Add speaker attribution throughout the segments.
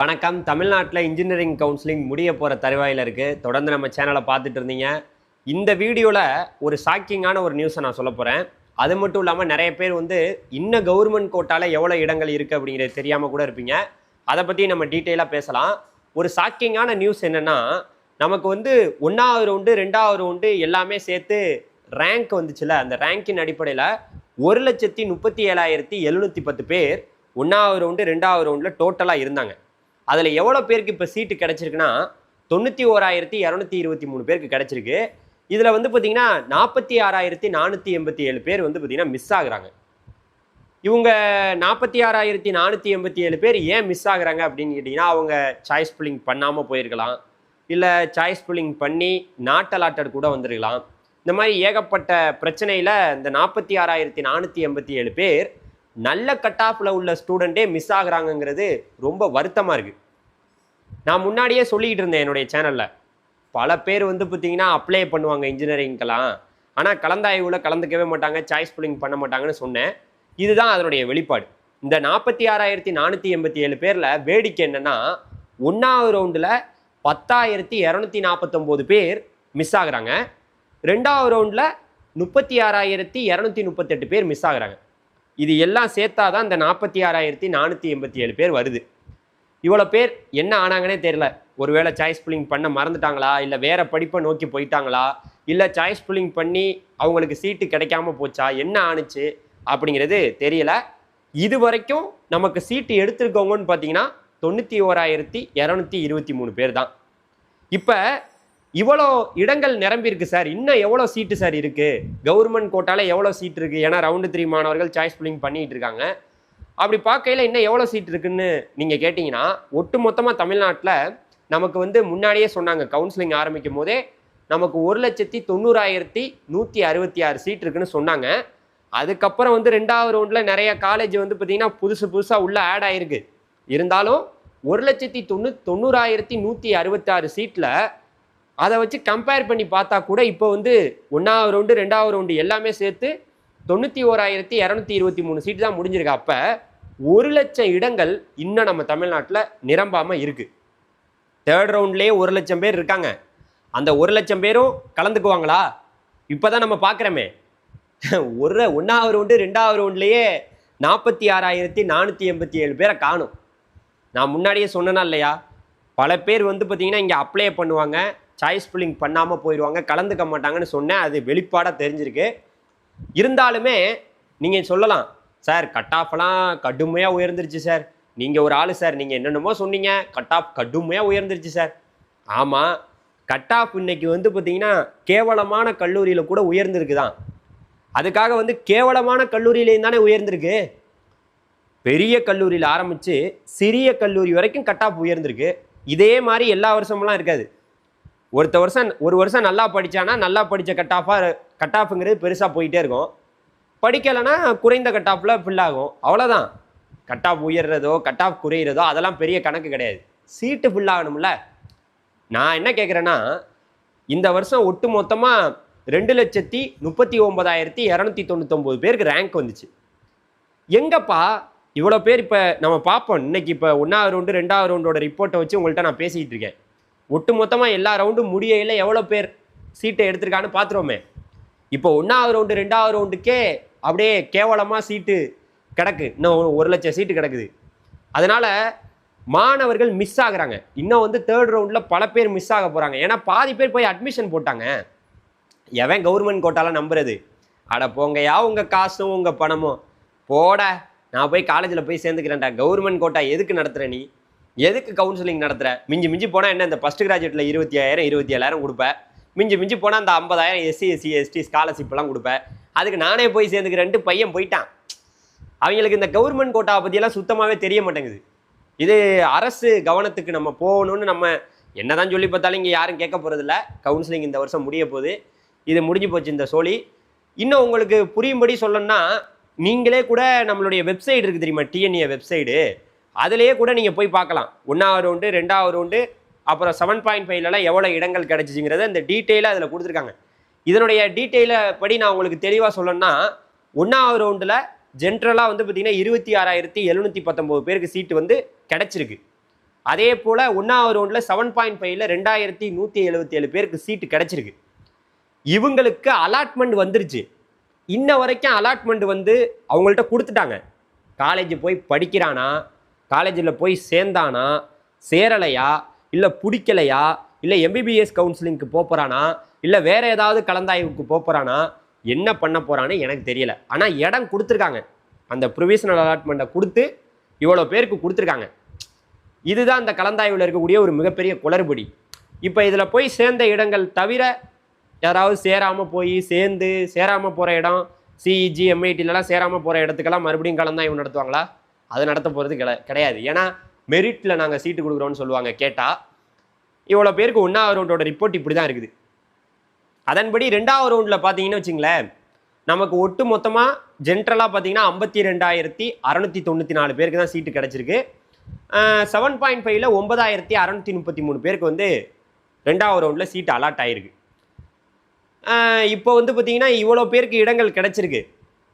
Speaker 1: வணக்கம். தமிழ்நாட்டில் engineering counselling முடிய போகிற தருவாயில் இருக்குது தொடர்ந்து நம்ம சேனலை பார்த்துட்டு இருந்தீங்க. இந்த வீடியோவில் ஒரு ஷாக்கிங்கான ஒரு நியூஸை நான் சொல்ல போகிறேன் அது மட்டும் இல்லாமல் நிறைய பேர் வந்து இன்னும் கவர்மெண்ட் கோட்டால எவ்வளோ இடங்கள் இருக்குது அப்படிங்கிறது தெரியாமல் கூட இருப்பீங்க. அதை பற்றி நம்ம டீட்டெயிலாக பேசலாம். ஒரு ஷாக்கிங்கான நியூஸ் என்னென்னா நமக்கு வந்து ஒன்றாவது ரவுண்டு ரெண்டாவது ரவுண்டு எல்லாமே சேர்த்து ரேங்க் வந்துச்சுல. அந்த ரேங்கின் அடிப்படையில் ஒரு லட்சத்தி முப்பத்தி ஏழாயிரத்தி எழுநூற்றி பத்து பேர் ஒன்றாவது ரவுண்டு ரெண்டாவது ரவுண்டில் டோட்டலாக இருந்தாங்க. அதில் எவ்வளோ பேருக்கு இப்போ சீட்டு கிடச்சிருக்குன்னா தொண்ணூற்றி ஓராயிரத்தி இரநூத்தி இருபத்தி மூணு பேருக்கு கிடச்சிருக்கு. இதில் வந்து பார்த்தீங்கன்னா நாற்பத்தி ஆறாயிரத்தி நானூற்றி எண்பத்தி ஏழு பேர் வந்து பார்த்திங்கன்னா மிஸ் ஆகுறாங்க. இவங்க நாற்பத்தி ஆறாயிரத்தி நானூற்றி எண்பத்தி ஏழு பேர் ஏன் மிஸ் ஆகுறாங்க அப்படின்னு கேட்டிங்கன்னா அவங்க சாய்ஸ் புல்லிங் பண்ணாமல் போயிருக்கலாம். இல்லை சாய்ஸ் புல்லிங் பண்ணி நாட் அலாட்டட் கூட வந்திருக்கலாம். இந்த மாதிரி ஏகப்பட்ட பிரச்சனையில் இந்த நாற்பத்தி ஆறாயிரத்தி நானூற்றி எண்பத்தி ஏழு பேர் நல்ல கட் ஆஃபில் உள்ள ஸ்டூடெண்ட்டே மிஸ் ஆகுறாங்கங்கிறது ரொம்ப வருத்தமாக இருக்குது நான் முன்னாடியே சொல்லிக்கிட்டு இருந்தேன் என்னுடைய சேனலில் பல பேர் வந்து பார்த்திங்கன்னா அப்ளை பண்ணுவாங்க இன்ஜினியரிங்க்கெல்லாம் ஆனால் கலந்தாய்வில் கலந்துக்கவே மாட்டாங்க சாய்ஸ் புல்லிங் பண்ண மாட்டாங்கன்னு சொன்னேன். இதுதான் அதனுடைய வெளிப்பாடு. இந்த நாற்பத்தி ஆறாயிரத்தி நானூற்றி எண்பத்தி ஏழு பேரில் வேடிக்கை என்னென்னா ஒன்றாவது ரவுண்டில் பத்தாயிரத்தி இரநூத்தி நாற்பத்தொம்போது பேர் மிஸ் ஆகுறாங்க. ரெண்டாவது ரவுண்டில் முப்பத்தி ஆறாயிரத்தி இரநூத்தி முப்பத்தெட்டு பேர் மிஸ் ஆகுறாங்க. இது எல்லாம் சேர்த்தா தான் இந்த நாற்பத்தி ஆறாயிரத்தி நானூற்றி எண்பத்தி ஏழு பேர் வருது. இவ்வளோ பேர் என்ன ஆனாங்கன்னே தெரியல. ஒருவேளை சாய்ஸ் புல்லிங் பண்ண மறந்துட்டாங்களா? இல்லை வேற படிப்பை நோக்கி போயிட்டாங்களா? இல்லை சாய்ஸ் புல்லிங் பண்ணி அவங்களுக்கு சீட்டு கிடைக்காம போச்சா? என்ன ஆணுச்சு? அப்படிங்கிறது தெரியல. இது வரைக்கும் நமக்கு சீட்டு எடுத்திருக்கவங்கன்னு பார்த்தீங்கன்னா தொண்ணூற்றி ஓராயிரத்தி இரநூத்தி இருபத்தி மூணு பேர் தான். இப்போ இவ்வளோ இடங்கள் நிரம்பியிருக்கு சார். இன்னும் எவ்வளோ சீட்டு சார் இருக்குது கவர்மெண்ட் கோட்டால எவ்வளோ சீட் இருக்குது ஏன்னா ரவுண்டு த்ரீ மாணவர்கள் சாய்ஸ் புல்லிங் பண்ணிட்டு இருக்காங்க. அப்படி பார்க்கையில் இன்னும் எவ்வளோ சீட் இருக்குன்னு நீங்கள் கேட்டிங்கன்னா ஒட்டு மொத்தமாக தமிழ்நாட்டில் நமக்கு வந்து முன்னாடியே சொன்னாங்க கவுன்சிலிங் ஆரம்பிக்கும் போதே நமக்கு ஒரு லட்சத்தி தொண்ணூறாயிரத்தி நூற்றி அறுபத்தி ஆறு சீட் இருக்குன்னு சொன்னாங்க. அதுக்கப்புறம் வந்து ரெண்டாவது ரவுண்டில் நிறைய காலேஜ் வந்து பார்த்திங்கன்னா புதுசு புதுசாக உள்ளே ஆட் ஆகிருக்கு இருந்தாலும் ஒரு லட்சத்தி தொண்ணூ தொண்ணூறாயிரத்தி நூற்றி அறுபத்தாறு சீட்டில் அதை வச்சு கம்பேர் பண்ணி பார்த்தா கூட இப்போ வந்து ஒன்றாவது ரவுண்டு ரெண்டாவது ரவுண்டு எல்லாமே சேர்த்து தொண்ணூற்றி ஓராயிரத்தி இரநூத்தி இருபத்தி மூணு சீட்டு தான் முடிஞ்சிருக்கு. அப்போ ஒரு லட்சம் இடங்கள் இன்னும் நம்ம தமிழ்நாட்டில் நிரம்பாமல் இருக்குது தேர்ட் ரவுண்ட்லேயே ஒரு லட்சம் பேர் இருக்காங்க. அந்த ஒரு லட்சம் பேரும் கலந்துக்குவாங்களா? இப்போ தான் நம்ம பார்க்குறோமே. ஒரு ஒன்றாவது ரவுண்டு ரெண்டாவது ரவுண்ட்லேயே நாற்பத்தி ஆறாயிரத்தி நானூற்றி எண்பத்தி ஏழு பேரை காணும். நான் முன்னாடியே சொன்னேனா இல்லையா? பல பேர் வந்து பார்த்தீங்கன்னா இங்கே அப்ளை பண்ணுவாங்க சாய்ஸ் புல்லிங் பண்ணாமல் போயிடுவாங்க கலந்துக்க மாட்டாங்கன்னு சொன்னேன். அது வெளிப்பாடாக தெரிஞ்சிருக்கு. இருந்தாலுமே நீங்கள் சொல்லலாம் சார் கட் ஆஃப்லாம் கடுமையாக உயர்ந்துருச்சு சார். நீங்கள் ஒரு ஆள் சார். நீங்கள் என்னென்னமோ சொன்னீங்க. கட் ஆஃப் கடுமையாக உயர்ந்துருச்சு சார். ஆமாம் கட் ஆஃப் இன்னைக்கு வந்து பார்த்தீங்கன்னா கேவலமான கல்லூரியில் கூட உயர்ந்திருக்கு தான். அதுக்காக வந்து கேவலமான கல்லூரியிலையும் தானே உயர்ந்திருக்கு. பெரிய கல்லூரியில் ஆரம்பித்து சிறிய கல்லூரி வரைக்கும் கட் ஆஃப் உயர்ந்திருக்கு. இதே மாதிரி எல்லா வருஷமெல்லாம் இருக்காது. ஒருத்த வருஷம் ஒரு வருஷம் நல்லா படித்தானா நல்லா படித்த கட் ஆஃபாக கட் ஆஃபுங்கிறது பெருசாக போயிட்டே இருக்கும். படிக்கலைன்னா குறைந்த கட் ஆஃபில் ஃபில் ஆகும். அவ்வளோதான் கட் ஆஃப் உயர்றதோ கட் ஆஃப் குறையிறதோ அதெல்லாம் பெரிய கணக்கு கிடையாது. சீட்டு ஃபில் ஆகணும்ல. நான் என்ன கேட்குறேன்னா இந்த வருஷம் ஒட்டு மொத்தமாக ரெண்டு லட்சத்தி முப்பத்தி ஒன்பதாயிரத்தி இரநூத்தி தொண்ணூத்தொம்பது பேருக்கு ரேங்க் வந்துச்சு. எங்கப்பா இவ்வளோ பேர் இப்போ நம்ம பார்ப்போம். இன்னைக்கு இப்போ ஒன்றாவது ரவுண்டு ரெண்டாவது ரவுண்டோட ரிப்போர்ட்டை வச்சு உங்கள்கிட்ட நான் பேசிக்கிட்டு இருக்கேன். ஒட்டு மொத்தமாக எல்லா ரவுண்டும் முடியையில் எவ்வளோ பேர் சீட்டை எடுத்திருக்கான்னு பார்த்துருவோமே இப்போ ஒன்றாவது ரவுண்டு ரெண்டாவது ரவுண்டுக்கே அப்படியே கேவலமாக சீட்டு கிடக்கு. இன்னும் ஒரு லட்சம் சீட்டு கிடக்குது. அதனால் மாணவர்கள் மிஸ் ஆகுறாங்க. இன்னும் வந்து தேர்ட் ரவுண்டில் பல பேர் மிஸ் ஆக போகிறாங்க ஏன்னா பாதி பேர் போய் அட்மிஷன் போட்டாங்க. எவன் கவர்மெண்ட் கோட்டாலாம் நம்புறது? அட போங்கயா உங்கள் காசும் உங்கள் பணமும். போட நான் போய் காலேஜில் போய் சேர்ந்துக்கிறேன்டா. கவர்மெண்ட் கோட்டா எதுக்கு நடத்துகிற நீ? எதுக்கு கவுன்சிலிங் நடத்துகிற மிஞ்சி மிஞ்சி போனால் என்ன இந்த ஃபஸ்ட் கிராஜுவேட்டில் இருபத்தி ஆயிரம் இருபத்தி ஏழாயிரம் கொடுப்பேன் மிஞ்சி மிஞ்சி போனால் அந்த ஐம்பதாயிரம் எஸ்சி எஸ்சி எஸ்டி ஸ்காலர்ஷிப்லாம் கொடுப்பேன் அதுக்கு நானே போய் சேர்ந்துக்கிறேன்ட்டு பையன் போயிட்டான். அவங்களுக்கு இந்த கவர்மெண்ட் கோட்டாவை பற்றியெல்லாம் சுத்தமாகவே தெரிய மாட்டேங்குது. இது அரசு கவனத்துக்கு நம்ம போகணும்னு நம்ம என்னதான் சொல்லி பார்த்தாலும் இங்கே யாரும் கேட்க போகிறதில்ல கவுன்சிலிங் இந்த வருஷம் முடிய போகுது. இது முடிஞ்சு போச்சு இந்த சோழி. இன்னும் உங்களுக்கு புரியும்படி சொல்லணும்னா நீங்களே கூட நம்மளுடைய வெப்சைட் இருக்குது தெரியுமா? டிஎன்ஏ வெப்சைடு அதிலேயே கூட நீங்கள் போய் பார்க்கலாம். ஒன்றாவது ரவுண்டு ரெண்டாவது ரவுண்டு அப்புறம் செவன் பாயிண்ட் ஃபைவ்லலாம் எவ்வளோ இடங்கள் கிடச்சிச்சிங்கிறத இந்த டீட்டெயிலாக அதில் கொடுத்துருக்காங்க. இதனுடைய டீட்டெயிலை படி நான் உங்களுக்கு தெளிவாக சொல்லணும்னா ஒன்றாவது ரவுண்டில் ஜென்ரலாக வந்து பார்த்திங்கன்னா இருபத்தி ஆறாயிரத்தி எழுநூற்றி பத்தொம்போது பேருக்கு சீட்டு வந்து கிடச்சிருக்கு. அதே போல் ஒன்றாவது ரவுண்டில் செவன் பாயிண்ட் ஃபைவ்ல ரெண்டாயிரத்தி நூற்றி எழுபத்தி ஏழு பேருக்கு சீட்டு கிடச்சிருக்கு. இவங்களுக்கு அலாட்மெண்ட் வந்துருச்சு. இன்ன வரைக்கும் அலாட்மெண்ட் வந்து அவங்கள்ட்ட கொடுத்துட்டாங்க. காலேஜ் போய் படிக்கிறானா? காலேஜில் போய் சேர்ந்தானா சேரலையா இல்லை பிடிக்கலையா இல்லை எம்பிபிஎஸ் கவுன்சிலிங்க்கு போகிறானா இல்லை வேறு ஏதாவது கலந்தாய்வுக்கு போகிறானா என்ன பண்ண போகிறான்னு எனக்கு தெரியல. ஆனால் இடம் கொடுத்துருக்காங்க. அந்த ப்ரொவிஷனல் அலாட்மெண்ட்டை கொடுத்து இவ்வளோ பேருக்கு கொடுத்துருக்காங்க. இதுதான் அந்த கலந்தாய்வில் இருக்கக்கூடிய ஒரு மிகப்பெரிய குளறுபடி. இப்போ இதில் போய் சேர்ந்த இடங்கள் தவிர யாராவது சேராமல் போய் சேர்ந்து சேராமல் போகிற இடம் சிஇஜி எம்ஐடிலலாம் சேராமல் போகிற இடத்துக்கெல்லாம் மறுபடியும் கலந்தாய்வு நடத்துவாங்களா? அது நடத்த போகிறது கிட கிடையாது. ஏன்னா மெரிட்டில் நாங்கள் சீட்டு கொடுக்குறோன்னு சொல்லுவாங்க கேட்டால் இவ்வளோ பேருக்கு ஒன்றாவது ரவுண்டோட ரிப்போர்ட் இப்படி தான் இருக்குது. அதன்படி ரெண்டாவது ரவுண்டில் பார்த்தீங்கன்னு வச்சுங்களேன் நமக்கு ஒட்டு மொத்தமாக ஜென்ரலாக பார்த்தீங்கன்னா ஐம்பத்தி ரெண்டாயிரத்தி அறநூற்றி தொண்ணூற்றி நாலு பேருக்கு தான் சீட்டு கிடச்சிருக்கு. செவன் பாயிண்ட் ஃபைவ்ல ஒன்பதாயிரத்தி அறநூற்றி முப்பத்தி மூணு பேருக்கு வந்து ரெண்டாவது ரவுண்டில் சீட்டு அலாட் ஆகிருக்கு இப்போ வந்து பார்த்தீங்கன்னா இவ்வளோ பேருக்கு இடங்கள் கிடச்சிருக்கு.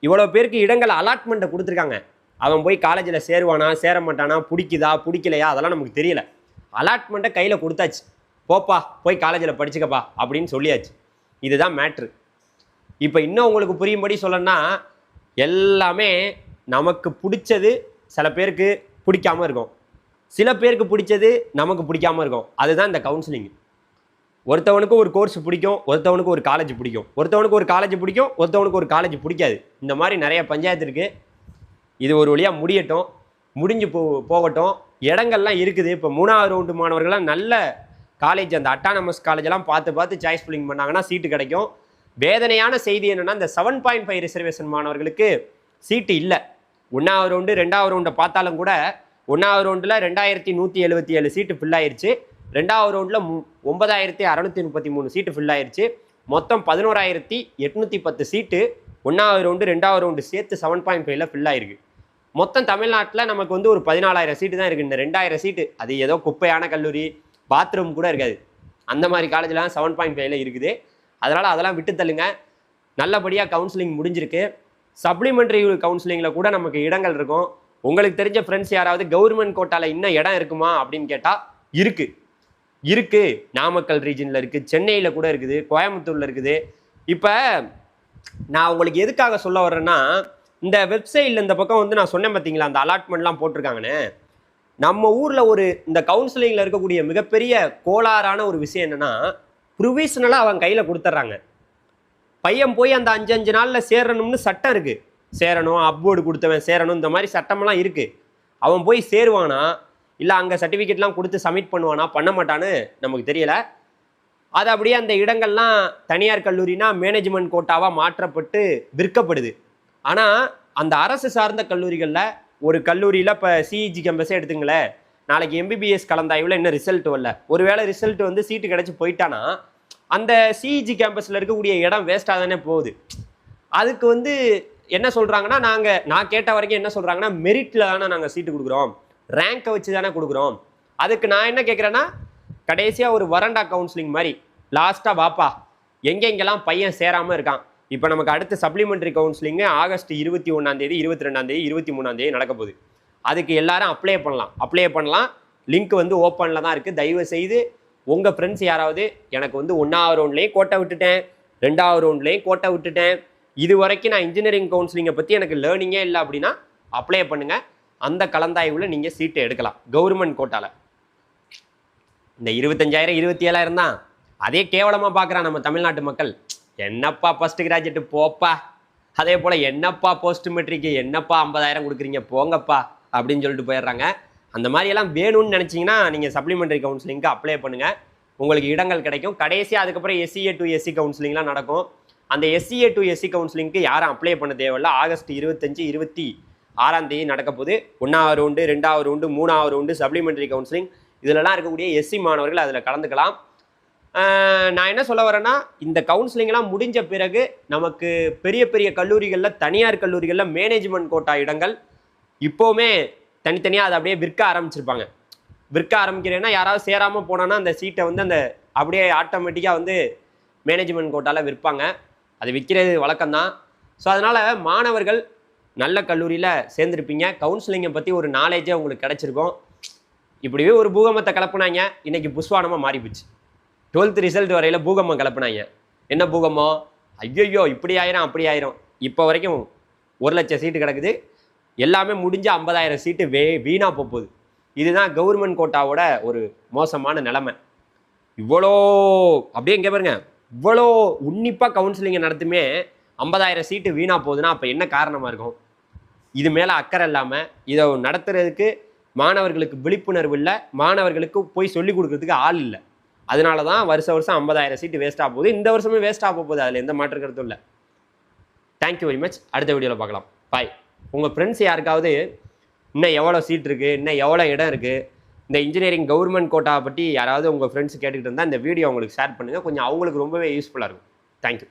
Speaker 1: இவ்வளோ பேருக்கு இடங்கள் அலாட்மெண்ட்டை கொடுத்துருக்காங்க. அவன் போய் காலேஜில் சேருவானா சேர மாட்டானா பிடிக்குதா பிடிக்கலையா அதெல்லாம் நமக்கு தெரியல. அலாட்மெண்ட்டை கையில் கொடுத்தாச்சு. போப்பா போய் காலேஜில் படிச்சுக்கப்பா அப்படின்னு சொல்லியாச்சு. இதுதான் மேட்ரு இப்போ இன்னும் உங்களுக்கு புரியும்படி சொல்லணும்னா எல்லாமே நமக்கு பிடிச்சது சில பேருக்கு பிடிக்காம இருக்கும். சில பேருக்கு பிடிச்சது நமக்கு பிடிக்காம இருக்கும். அதுதான் இந்த கவுன்சிலிங் ஒருத்தவனுக்கு ஒரு கோர்ஸ் பிடிக்கும் ஒருத்தவனுக்கு ஒரு காலேஜ் பிடிக்கும். ஒருத்தவனுக்கு ஒரு காலேஜ் பிடிக்கும் ஒருத்தவனுக்கு ஒரு காலேஜ் பிடிக்காது. இந்த மாதிரி நிறைய பஞ்சாயத்து இருக்குது இது ஒரு வழியாக முடியட்டும் முடிஞ்சு போ போகட்டும். இடங்கள்லாம் இருக்குது. இப்போ மூணாவது ரவுண்டு மாணவர்கள்லாம் நல்ல காலேஜ் அந்த அட்டானமஸ் காலேஜெல்லாம் பார்த்து பார்த்து சாய்ஸ் ஃபில்லிங் பண்ணாங்கன்னா சீட்டு கிடைக்கும். வேதனையான செய்தி என்னென்னா இந்த செவன் பாயிண்ட் ஃபைவ் ரிசர்வேஷன் மாணவர்களுக்கு சீட்டு இல்லை. ஒன்றாவது ரவுண்டு ரெண்டாவது ரவுண்டை பார்த்தாலும் கூட ஒன்றாவது ரவுண்டில் ரெண்டாயிரத்தி நூற்றி எழுபத்தி ஏழு சீட்டு ஃபில் ஆயிருச்சு. ரெண்டாவது ரவுண்டில் மு ஒன்பதாயிரத்தி அறநூற்றி முப்பத்தி மூணு சீட்டு ஃபில் ஆயிருச்சு. மொத்தம் பதினோராயிரத்தி எட்நூற்றி பத்து சீட்டு ஒன்றாவது ரவுண்டு ரெண்டாவது ரவுண்டு சேர்த்து செவன் பாயிண்ட் ஃபைவ்ல ஃபில் ஆயிருக்கு. மொத்தம் தமிழ்நாட்டில் நமக்கு வந்து ஒரு பதினாலாயிரம் சீட்டு தான் இருக்குது இந்த ரெண்டாயிரம் சீட்டு அது ஏதோ குப்பையான கல்லூரி பாத்ரூம் கூட இருக்காது. அந்த மாதிரி காலேஜ்லாம் செவன் பாயிண்ட் ஃபைவ்ல இருக்குது. அதனால் அதெல்லாம் விட்டு தள்ளுங்க. நல்லபடியாக கவுன்சிலிங் முடிஞ்சிருக்கு. சப்ளிமெண்ட்ரி கவுன்சிலிங்கில் கூட நமக்கு இடங்கள் இருக்கும். உங்களுக்கு தெரிஞ்ச ஃப்ரெண்ட்ஸ் யாராவது கவர்மெண்ட் கோட்டாவில் இன்னும் இடம் இருக்குமா அப்படின்னு கேட்டால் இருக்குது இருக்குது நாமக்கல் ரீஜனில் இருக்குது சென்னையில் கூட இருக்குது. கோயம்புத்தூரில் இருக்குது. இப்போ நான் உங்களுக்கு எதுக்காக சொல்ல வர்றேன்னா இந்த வெப்சைட்டில் இந்த பக்கம் வந்து நான் சொன்னேன் பார்த்தீங்களா அந்த அலாட்மெண்ட்லாம் போட்டிருக்காங்கன்னு? நம்ம ஊரில் ஒரு இந்த கவுன்சிலிங்கில் இருக்கக்கூடிய மிகப்பெரிய கோளாறான ஒரு விஷயம் என்னென்னா ப்ரொவிஷனலாக அவன் கையில் கொடுத்துட்றாங்க. பையன் போய் அந்த அஞ்சு அஞ்சு நாளில் சேரணும்னு சட்டம் இருக்குது சேரணும் அப்போர்டு கொடுத்தவன் சேரணும் இந்த மாதிரி சட்டமெல்லாம் இருக்குது அவன் போய் சேருவானா? இல்லை அங்கே சர்டிஃபிகேட்லாம் கொடுத்து சப்மிட் பண்ணுவானா? பண்ண மாட்டான்னு நமக்கு தெரியலை. அது அப்படியே அந்த இடங்கள்லாம் தனியார் கல்லூரினா மேனேஜ்மெண்ட் கோட்டாவாக மாற்றப்பட்டு விற்கப்படுது. ஆனால் அந்த அரசு சார்ந்த கல்லூரிகளில் ஒரு கல்லூரியில் இப்போ சிஇஜி கேம்பஸே எடுத்துங்களேன். நாளைக்கு எம்பிபிஎஸ் கலந்தாய்வில் இன்னும் ரிசல்ட் வரல. ஒருவேளை ரிசல்ட் வந்து சீட்டு கிடச்சி போயிட்டானா அந்த சிஇஜி கேம்பஸில் இருக்கக்கூடிய இடம் வேஸ்ட்டாக தானே போகுது. அதுக்கு வந்து என்ன சொல்கிறாங்கன்னா நாங்கள் நான் கேட்ட வரைக்கும் என்ன சொல்கிறாங்கன்னா மெரிட்டில் தானே நாங்கள் சீட்டு கொடுக்குறோம். ரேங்கை வச்சு தானே கொடுக்குறோம். அதுக்கு நான் என்ன கேட்குறேன்னா கடைசியாக ஒரு வரண்டா கவுன்சிலிங் மாதிரி லாஸ்ட்டாக வாப்பா எங்கெங்கெல்லாம் பையன் சேராமல் இருக்கான் இப்போ நமக்கு அடுத்த சப்ளிமெண்ட்ரி கவுன்சிலிங்கு ஆகஸ்ட் இருபத்தி ஒன்றாந்தேதி இருபத்தி ரெண்டாந்தேதி இருபத்தி மூணாந்தேதி நடக்க போகுது. அதுக்கு எல்லாரும் அப்ளை பண்ணலாம். அப்ளை பண்ணலாம். லிங்க் வந்து ஓப்பனில் தான் இருக்குது தயவு செய்து உங்கள் ஃப்ரெண்ட்ஸ் யாராவது எனக்கு வந்து ஒன்றாவது ரவுண்ட்லேயும் கோட்டை விட்டுட்டேன். ரெண்டாவது ரவுண்ட்லேயும் கோட்டை விட்டுட்டேன். இது வரைக்கும் நான் இன்ஜினியரிங் கவுன்சிலிங்கை பற்றி எனக்கு லேர்னிங்கே இல்லை அப்படின்னா அப்ளை பண்ணுங்கள் அந்த கலந்தாய்வில் நீங்கள் சீட்டை எடுக்கலாம். கவர்மெண்ட் கோட்டாவில் இந்த இருபத்தஞ்சாயிரம் இருபத்தி ஏழாயிரம் தான். அதே கேவலமாக பார்க்குறான் நம்ம தமிழ்நாட்டு மக்கள். என்னப்பா ஃபஸ்ட்டு கிராஜுவேட்டு போப்பா. அதே போல் என்னப்பா போஸ்ட் மெட்ரிக்கு என்னப்பா ஐம்பதாயிரம் கொடுக்குறீங்க? போங்கப்பா. அப்படின்னு சொல்லிட்டு போயிடுறாங்க. அந்த மாதிரியெல்லாம் வேணும்னு நினச்சிங்கன்னா நீங்கள் சப்ளிமெண்ட்ரி கவுன்சிலிங்க்கு அப்ளை பண்ணுங்கள் உங்களுக்கு இடங்கள் கிடைக்கும். கடைசியாக அதுக்கப்புறம் எஸ்சிஏ டு எஸ்சி கவுன்சிலிங்லாம் நடக்கும். அந்த எஸ்சிஏ டு எஸ்சி கவுன்சிலிங்க்கு யாரும் அப்ளை பண்ண தேவையில்ல. ஆகஸ்ட் இருபத்தஞ்சு இருபத்தி ஆறாம் தேதி நடக்க போகுது. ஒன்றாவது ரவுண்டு ரெண்டாவது ரவுண்டு மூணாவது ரவுண்டு சப்ளிமெண்ட்ரி கவுன்சிலிங் இதிலலாம் இருக்கக்கூடிய எஸ்சி மாணவர்கள் அதில் கலந்துக்கலாம். நான் என்ன சொல்ல வரேன்னா இந்த கவுன்சிலிங்லாம் முடிஞ்ச பிறகு நமக்கு பெரிய பெரிய கல்லூரிகளில் தனியார் கல்லூரிகளில் மேனேஜ்மெண்ட் கோட்டா இடங்கள் இப்போவுமே தனித்தனியாக அதை அப்படியே விற்க ஆரம்பிச்சிருப்பாங்க. விற்க ஆரம்பிக்கிறேன்னா யாராவது சேராமல் போனோன்னா அந்த சீட்டை வந்து அந்த அப்படியே ஆட்டோமேட்டிக்காக வந்து மேனேஜ்மெண்ட் கோட்டாவில் விற்பாங்க. அது விற்கிறது வழக்கம்தான். ஸோ அதனால் மாணவர்கள் நல்ல கல்லூரியில் சேர்ந்துருப்பீங்க. கவுன்சிலிங்கை பற்றி ஒரு நாலேஜே உங்களுக்கு கிடச்சிருக்கும். இப்படியே ஒரு பூகம்பத்தை கலப்புனாங்க. இன்னைக்கு புஷ்வானமாக மாறிப்போச்சு. டுவெல்த் ரிசல்ட் வரையில் பூகம்பம் கிளப்புனாங்க. என்ன பூகம்பம்? ஐயோ இப்படி ஆயிரம் அப்படி ஆயிரும். இப்போ வரைக்கும் ஒரு லட்சம் சீட்டு கிடக்குது. எல்லாமே முடிஞ்சு ஐம்பதாயிரம் சீட்டு வே வீணாக போகுது இதுதான் கவர்மெண்ட் கோட்டாவோட ஒரு மோசமான நிலைமை. இவ்வளோ அப்படியே இங்கே பாருங்க. இவ்வளோ உன்னிப்பாக கவுன்சிலிங்கை நடத்துமே ஐம்பதாயிரம் சீட்டு வீணாக போகுதுன்னா அப்போ என்ன காரணமாக இருக்கும்? இது மேலே அக்கறை இல்லாமல் இதை நடத்துறதுக்கு மாணவர்களுக்கு விழிப்புணர்வு இல்லை மாணவர்களுக்கு போய் சொல்லிக் கொடுக்கறதுக்கு ஆள் இல்லை. அதனால தான் வருஷ வருஷம் ஐம்பதாயிரம் சீட்டு வேஸ்ட்டாக போகுது. இந்த வருஷமே வேஸ்ட்டாக போகுது. அதில் எந்த மாற்று கருத்தும் இல்லை. தேங்க்யூ வெரி மச் அடுத்த வீடியோவில் பார்க்கலாம். பாய் உங்கள் ஃப்ரெண்ட்ஸ் யாருக்காவது இன்னும் எவ்வளோ சீட் இருக்குது இன்னும் எவ்வளோ இடம் இருக்குது இந்த இன்ஜினியரிங் கவர்மெண்ட் கோட்டாவை பற்றி யாராவது உங்கள் ஃப்ரெண்ட்ஸ் கேட்டுக்கிட்டு இருந்தால் இந்த வீடியோ உங்களுக்கு ஷேர் பண்ணுங்கள் கொஞ்சம் அவங்களுக்கு ரொம்பவே யூஸ்ஃபுல்லாக இருக்கும். தேங்க்யூ